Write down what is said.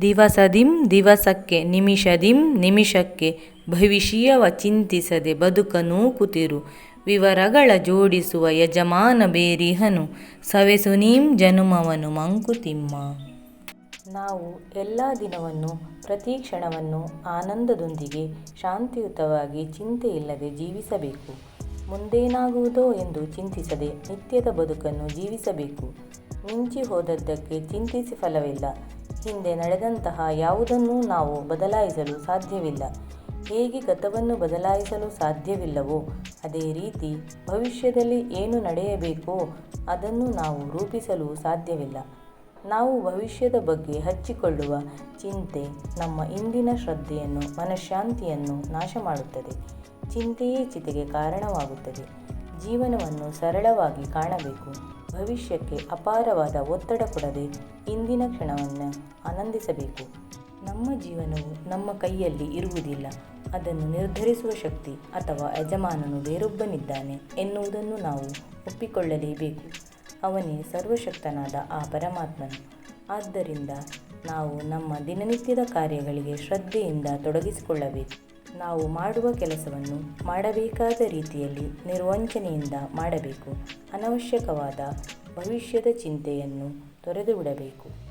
ದಿವಸದಿಂ ದಿವಸಕ್ಕೆ, ನಿಮಿಷದಿಂ ನಿಮಿಷಕ್ಕೆ ಭವಿಷ್ಯವ ಚಿಂತಿಸದೆ ಬದುಕನೂ ಕುತಿರು. ವಿವರಗಳ ಜೋಡಿಸುವ ಯಜಮಾನ ಬೇರಿಹನು, ಸವೆಸುನೀಂ ಜನುಮವನು ಮಂಕುತಿಮ್ಮ. ನಾವು ಎಲ್ಲ ದಿನವನ್ನು, ಪ್ರತಿ ಕ್ಷಣವನ್ನು ಆನಂದದೊಂದಿಗೆ, ಶಾಂತಿಯುತವಾಗಿ ಚಿಂತೆಯಿಲ್ಲದೆ ಜೀವಿಸಬೇಕು. ಮುಂದೇನಾಗುವುದೋ ಎಂದು ಚಿಂತಿಸದೆ ನಿತ್ಯದ ಬದುಕನ್ನು ಜೀವಿಸಬೇಕು. ಮಿಂಚಿ ಹೋದದ್ದಕ್ಕೆ ಚಿಂತಿಸಿ ಫಲವಿಲ್ಲ. ಹಿಂದೆ ನಡೆದಂತಹ ಯಾವುದನ್ನೂ ನಾವು ಬದಲಾಯಿಸಲು ಸಾಧ್ಯವಿಲ್ಲ. ಹೇಗೆ ಗತವನ್ನು ಬದಲಾಯಿಸಲು ಸಾಧ್ಯವಿಲ್ಲವೋ ಅದೇ ರೀತಿ ಭವಿಷ್ಯದಲ್ಲಿ ಏನು ನಡೆಯಬೇಕೋ ಅದನ್ನು ನಾವು ರೂಪಿಸಲು ಸಾಧ್ಯವಿಲ್ಲ. ನಾವು ಭವಿಷ್ಯದ ಬಗ್ಗೆ ಹಚ್ಚಿಕೊಳ್ಳುವ ಚಿಂತೆ ನಮ್ಮ ಇಂದಿನ ಶ್ರದ್ಧೆಯನ್ನು ಮನಃಶಾಂತಿಯನ್ನು ನಾಶ ಮಾಡುತ್ತದೆ ಚಿಂತೆಯೇ ಚಿತೆಗೆ ಕಾರಣವಾಗುತ್ತದೆ. ಜೀವನವನ್ನು ಸರಳವಾಗಿ ಕಾಣಬೇಕು. ಭವಿಷ್ಯಕ್ಕೆ ಅಪಾರವಾದ ಒತ್ತಡ ಕೊಡದೆ ಇಂದಿನ ಕ್ಷಣವನ್ನು ಆನಂದಿಸಬೇಕು. ನಮ್ಮ ಜೀವನವು ನಮ್ಮ ಕೈಯಲ್ಲಿ ಇರುವುದಿಲ್ಲ. ಅದನ್ನು ನಿರ್ಧರಿಸುವ ಶಕ್ತಿ ಅಥವಾ ಯಜಮಾನನು ಬೇರೊಬ್ಬನಿದ್ದಾನೆ ಎನ್ನುವುದನ್ನು ನಾವು ಒಪ್ಪಿಕೊಳ್ಳಲೇಬೇಕು. ಅವನೇ ಸರ್ವಶಕ್ತನಾದ ಆ ಪರಮಾತ್ಮನು. ಆದ್ದರಿಂದ ನಾವು ನಮ್ಮ ದಿನನಿತ್ಯದ ಕಾರ್ಯಗಳಿಗೆ ಶ್ರದ್ಧೆಯಿಂದ ತೊಡಗಿಸಿಕೊಳ್ಳಬೇಕು. ನಾವು ಮಾಡುವ ಕೆಲಸವನ್ನು ಮಾಡಬೇಕಾದ ರೀತಿಯಲ್ಲಿ ನಿರ್ವಂಚನೆಯಿಂದ ಮಾಡಬೇಕು. ಅನವಶ್ಯಕವಾದ ಭವಿಷ್ಯದ ಚಿಂತೆಯನ್ನು ತೊರೆದು ಬಿಡಬೇಕು.